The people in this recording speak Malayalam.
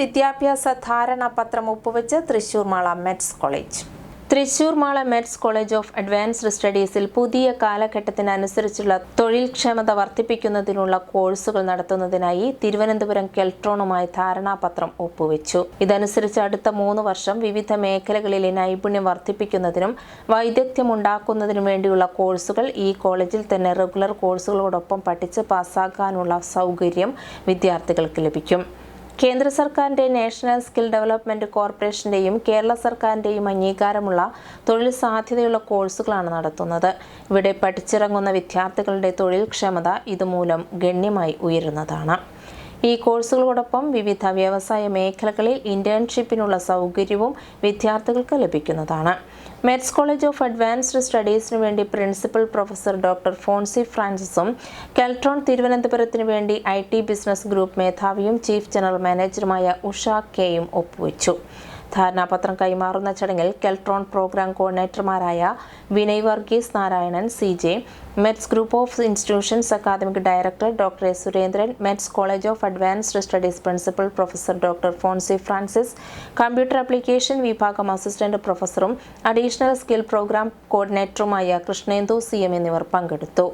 വിദ്യാഭ്യാസ ധാരണാപത്രം ഒപ്പുവെച്ച് Thrissur Mala METS college. Thrissur Mala METS college of advanced സ്റ്റഡീസിൽ പുതിയ കാലഘട്ടത്തിനനുസരിച്ചുള്ള തൊഴിൽ ക്ഷമത വർദ്ധിപ്പിക്കുന്നതിനുള്ള കോഴ്സുകൾ നടത്തുന്നതിനായി തിരുവനന്തപുരം കെൽട്രോണുമായി ധാരണാപത്രം ഒപ്പുവെച്ചു. ഇതനുസരിച്ച് അടുത്ത മൂന്ന് വർഷം വിവിധ മേഖലകളിലെ നൈപുണ്യം വർദ്ധിപ്പിക്കുന്നതിനും വൈദഗ്ധ്യമുണ്ടാക്കുന്നതിനും വേണ്ടിയുള്ള കോഴ്സുകൾ ഈ കോളേജിൽ തന്നെ റെഗുലർ കോഴ്സുകളോടൊപ്പം പഠിച്ച് പാസ്സാക്കാനുള്ള സൗകര്യം വിദ്യാർത്ഥികൾക്ക് ലഭിക്കും. കേന്ദ്ര സർക്കാരിന്റെ നാഷണൽ സ്കിൽ ഡെവലപ്മെന്റ് കോർപ്പറേഷന്റെയും കേരള സർക്കാരിന്റെയും അംഗീകാരമുള്ള തൊഴിൽ സാധ്യതയുള്ള കോഴ്സുകളാണ് നടത്തുന്നത്. ഇവിടെ പഠിച്ചിറങ്ങുന്ന വിദ്യാർത്ഥികളുടെ തൊഴിൽ ക്ഷമത ഇതുമൂലം ഗണ്യമായി ഉയരുന്നതാണ്. ഈ കോഴ്സുകളോടൊപ്പം വിവിധ വ്യവസായ മേഖലകളിൽ ഇന്റേൺഷിപ്പിനുള്ള സൗകര്യവും വിദ്യാർത്ഥികൾക്ക് ലഭിക്കുന്നതാണ്. മെറ്റ്സ് കോളേജ് ഓഫ് അഡ്വാൻസ്ഡ് സ്റ്റഡീസിനു വേണ്ടി പ്രിൻസിപ്പൽ പ്രൊഫസർ ഡോക്ടർ ഫോൺസി ഫ്രാൻസിസും കെൽട്രോൺ തിരുവനന്തപുരത്തിനു വേണ്ടി ഐ ടി ബിസിനസ് ഗ്രൂപ്പ് മേധാവിയും ചീഫ് ജനറൽ മാനേജറുമായ ഉഷ കെയും ഒപ്പുവെച്ചു. ധാരണാപത്രം കൈമാറുന്ന ചടങ്ങിൽ Keltron programme കോർഡിനേറ്റർമാരായ Vinay Varghese Narayanan C J METS group of institutions academic director doctor S Surendran METS college of advanced studies principal professor doctor Foncy Francis computer application വിഭാഗം അസിസ്റ്റന്റ് പ്രൊഫസറും അഡീഷണൽ സ്കിൽ പ്രോഗ്രാം കോർഡിനേറ്ററുമായ കൃഷ്ണേന്ദു സി എം എന്നിവർ പങ്കെടുത്തു.